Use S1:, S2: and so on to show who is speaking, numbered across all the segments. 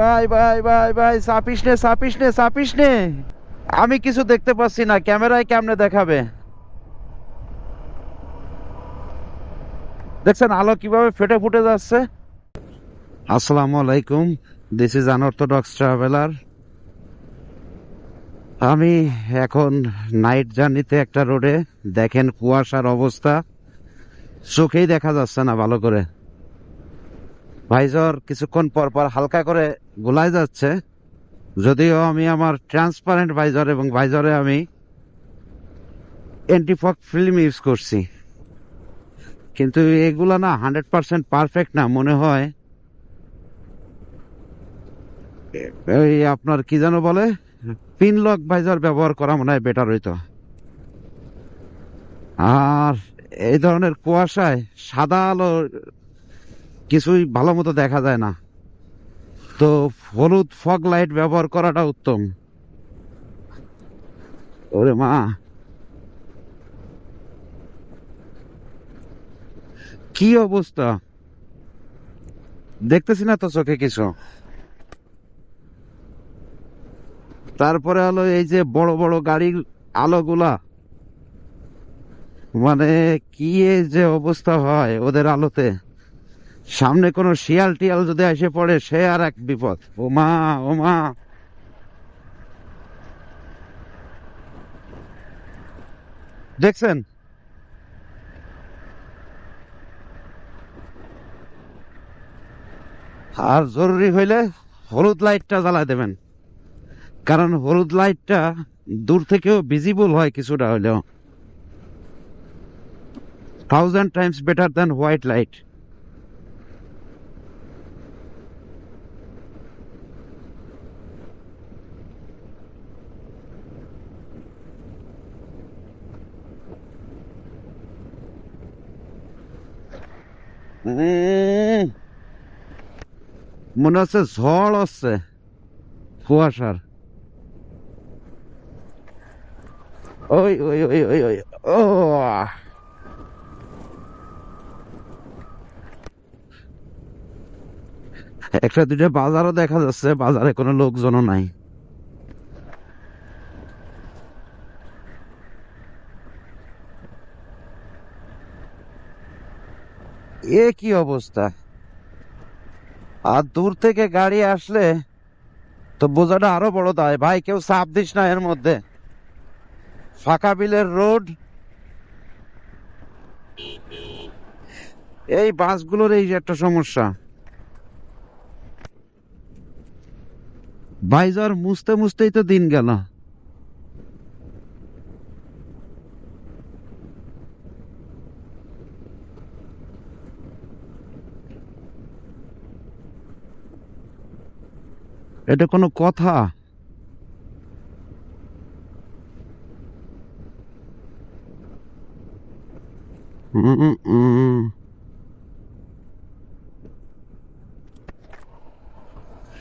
S1: ভাই ভাই ভাই ভাই চাপিস নে চাপিস নে চাপিস নে। আমি কিছু দেখতে পাচ্ছি না, ক্যামেরায় কেমনে দেখাবে? দেখছেন, আলো কীভাবে ফেটে ফুটে যাচ্ছে? আসসালামু আলাইকুম দিস ইজ আনঅর্থোডক্স ট্রাভেলার আমি এখন নাইট জার্নিতে একটা রোডে দেখেন কুয়াশার অবস্থা। চোখেই দেখা যাচ্ছে না ভালো করে। ভাইজর কিছুক্ষণ পর পর হালকা করে গোলায় যাচ্ছে। যদিও আমি আমার ট্রান্সপারেন্ট ভাইজর এবং ভাইজরে আমি অ্যান্টিফক ফিল্ম ইউজ করছি। কিন্তু এগুলা না হান্ড্রেড পার্সেন্ট পারফেক্ট না, মনে হয় এই আপনার কি যেন বলে পিন লক ভাইজার ব্যবহার করা মনে হয় বেটার হইতো। আর এই ধরনের কুয়াশায় সাদা আলো কিছুই ভালো মতো দেখা যায় না। তো হলুদ ফগ লাইট ব্যবহার করাটা উত্তম। ওরে মা। কি অবস্থা? দেখতেছি না তো চোখে কিছু। তারপরে হলো এই যে বড় বড় গাড়ির আলোগুলা। মানে কি যে অবস্থা হয় ওদের আলোতে? সামনে কোনো শিয়াল টিয়াল যদি এসে পড়ে, সে আর এক বিপদ। ও মা ও মা। দেখছেন? আর জরুরি হইলে হলুদ লাইটটা জ্বালা দেবেন। কারণ হলুদ লাইটটা দূর থেকেও ভিজিবল হয় কিছুটা হলেও। Thousand times better than white light মনে হচ্ছে ঝড় হচ্ছে কুয়াশার। ওই ওই ওই ওই ওই, ও। একটা দুইটা বাজারও দেখা যাচ্ছে, বাজারে কোনো লোকজনও নাই। এ কি অবস্থা? আর দূর থেকে গাড়ি আসলে তো বোঝাটা আরও বড় দায়। ভাই, কেউ চাপ দিস না এর মধ্যে। ফাঁকা বিলের রোড। এই বাসগুলোর এই একটা সমস্যা। বাইজার মুছতে মুছতেই তো দিন গেল। এটা কোনো কথা।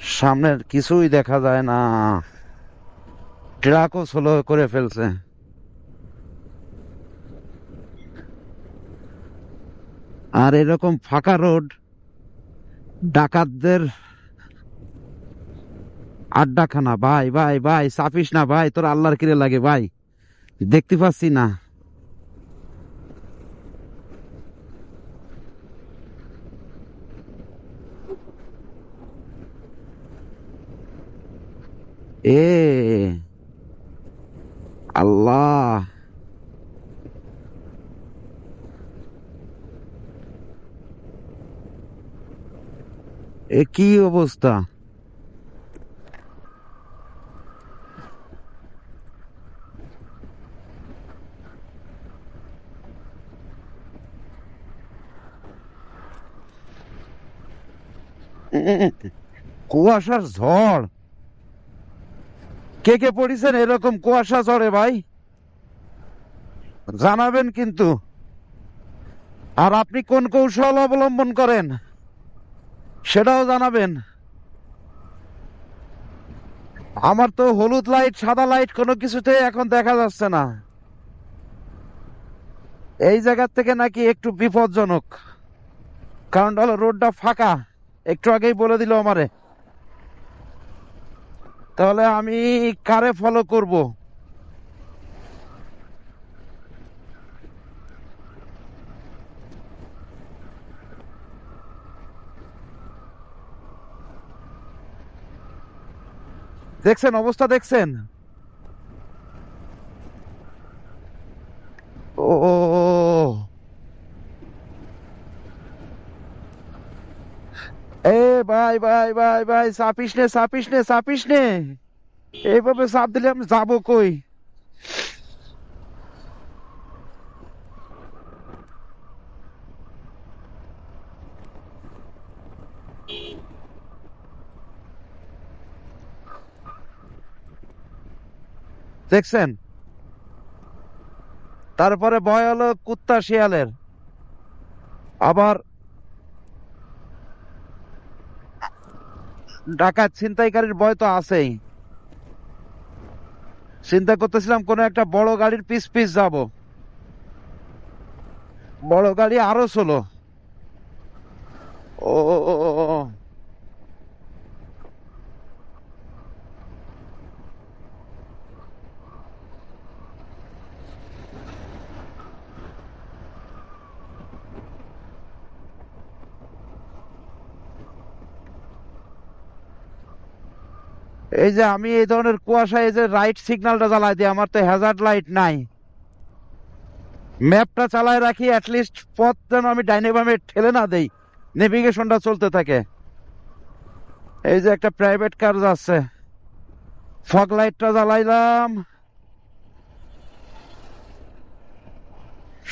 S1: সামনের কিছুই দেখা যায় না। ট্রাকও স্লো করে ফেলছে। আর এরকম ফাঁকা রোড, ডাকাতদের আড্ডাখানা, ভাই ভাই ভাই, চাপিস না, ভাই, তোর আল্লাহর কিরে লাগে, ভাই? দেখতে পাচ্ছি না। এ, আল্লাহ। এ, কি অবস্থা? কুয়াশার ঝড়। কে কে পড়িছেন এরকম কুয়াশা ঝড়ে ভাই? জানাবেন কিন্তু। আর আপনি কোন কৌশল অবলম্বন করেন, সেটাও জানাবেন। আমার তো হলুদ লাইট, সাদা লাইট কোনো কিছুতে এখন দেখা যাচ্ছে না। এই জায়গার থেকে নাকি একটু বিপজ্জনক। কারণ হলো রোডটা ফাঁকা। একটু আগেই বলে দিল আমারে। তাহলে আমি কারে ফলো করব? দেখছেন অবস্থা দেখছেন ও এ ভাই ভাই ভাই ভাই চাপিস নে চাপিস নে চাপিস নে। এইভাবে চাপ দিলে আমি যাব কই? দেখছেন? তারপরে ভয় হলো কুত্তা শিয়ালের। আবার ডাকাত ছিনতাইকারীর ভয় তো আছেই। চিন্তা করতেছিলাম, কোন একটা বড় গাড়ির পিস পিস যাব। বড় গাড়ি আরও চলো ও ও, ও, ও, ও। এই যে আমি এই ধরনের কুয়াশা এই যে রাইট সিগন্যালটা জ্বালাই দিই, আমার তো হ্যাজার্ড লাইট নাই। ম্যাপটা চালায় রাখি অ্যাটলিস্ট পথ যেন আমি ডাইনে বামে ঠেলে না দেই নেভিগেশনটা চলতে থাকে। এই যে একটা প্রাইভেট কার যাচ্ছে। ফগ লাইটটা জ্বালাইলাম।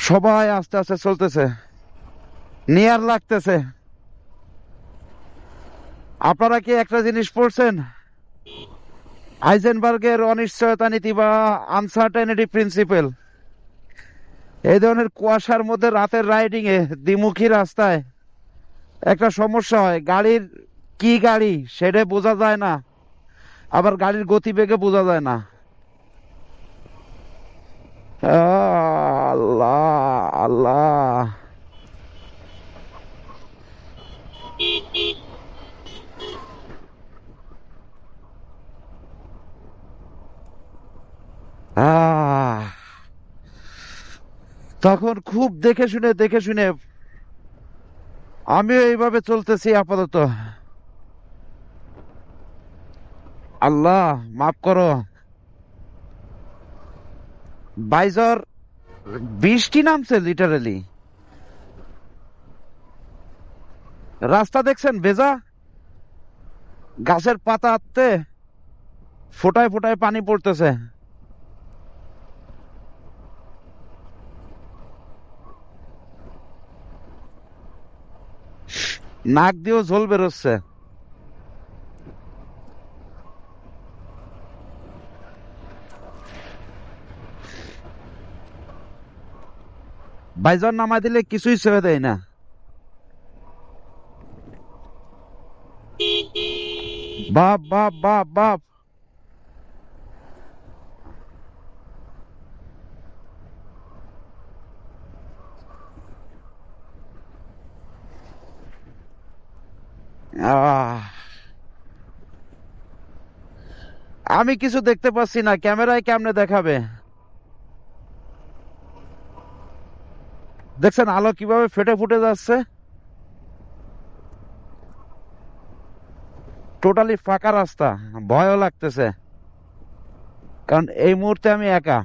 S1: সবাই আস্তে আস্তে চলতেছে। নিয়ার লাগতেছে। আপনারা কি একটা জিনিস পড়ছেন? হাইজেনবার্গের অনিশ্চয়তা নীতি বা আনসার্টেনিটি প্রিন্সিপাল এই ধরনের কুয়াশার মধ্যে রাতের রাইডিং এ দ্বিমুখী রাস্তায় একটা সমস্যা হয়। গাড়ির কি গাড়ি সেটা বোঝা যায় না। আবার গাড়ির গতিবেগে বোঝা যায় না। আল্লাহ আল্লাহ। তখন খুব দেখে শুনে দেখে শুনে আমিও এইভাবে চলতেছি আপাতত। আল্লাহ, মাফ করো। বাইজর বৃষ্টি নামছে লিটারালি রাস্তা দেখছেন ভেজা? গাছের পাতা আত্মে ফোটায় ফোটায় পানি পড়তেছে। নাক দিয়েও ঝোল বেরোচ্ছে। বাইজন নামা দিলে কিছুই ছেড়ে দেয় না। বাপ বাপ বাপ বাপ। আমি কিছু দেখতে পাচ্ছি না। ক্যামেরায় কেমনে দেখাবে? দেখছেন, আলো কীভাবে ফেটে ফুটে যাচ্ছে? টোটালি ফাঁকা রাস্তা। ভয়ও লাগতেছে। কারণ এই মুহূর্তে আমি একা।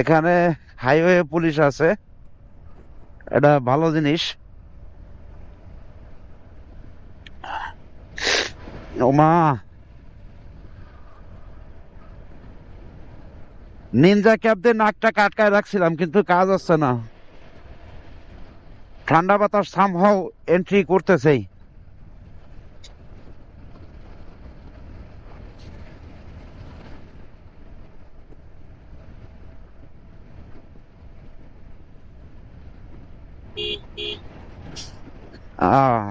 S1: এখানে হাইওয়ে পুলিশ আছে। এটা ভালো জিনিস। ওমা নিনজা ক্যাব দিয়ে নাকটা কাটকায় রাখছিলাম, কিন্তু কাজ হচ্ছে না। ঠান্ডা বাতাস সামহাও এন্ট্রি করতেছেই। আহ।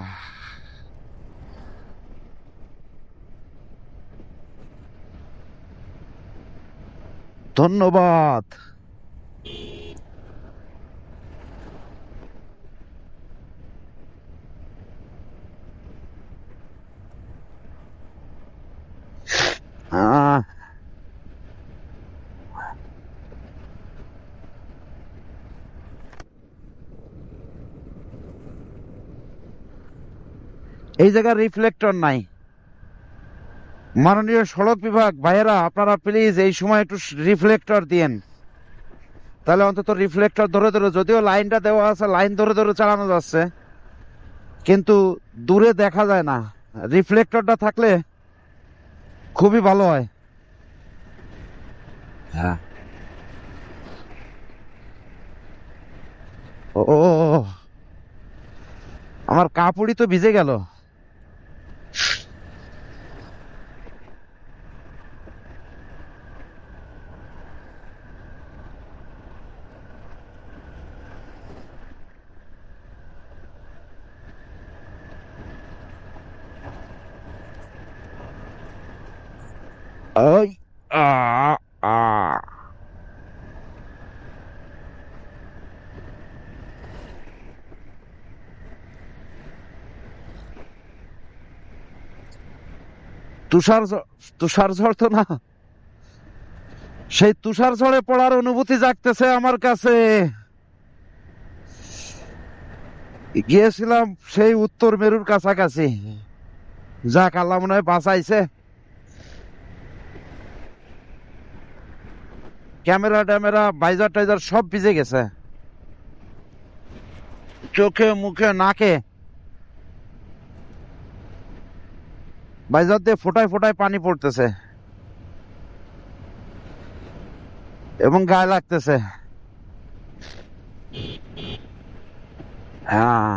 S1: ধন্যবাদ। এই জায়গায় রিফ্লেক্টর নাই মাননীয় সড়ক বিভাগ ভাইয়েরা আপনারা প্লিজ এই সময় একটু রিফ্লেক্টর দিয়েন তাহলে অন্তত রিফ্লেক্টর ধরে ধরে যদিও লাইনটা দেওয়া আছে লাইন ধরে ধরে চালানো যাচ্ছে কিন্তু দূরে দেখা যায় না রিফ্লেক্টরটা থাকলে খুবই ভালো হয় হ্যাঁ ও। আমার কাপড়ই তো ভিজে গেল তুষার তুষার ঝড় তো না। সেই তুষার ঝড়ে পড়ার অনুভূতি জাগতেছে আমার কাছে। গিয়েছিলাম সেই উত্তর মেরুর কাছাকাছি। যা আল্লাহ মনে হয় বাঁচাইছে। ক্যামেরা ট্যামেরা বাইজার টাইজার সব ভিজে গেছে। চোখে, মুখে, নাকে বাইজার দিয়ে ফোটায় ফোটায় পানি পড়তেছে। এবং গায়ে লাগতেছে। হ্যাঁ।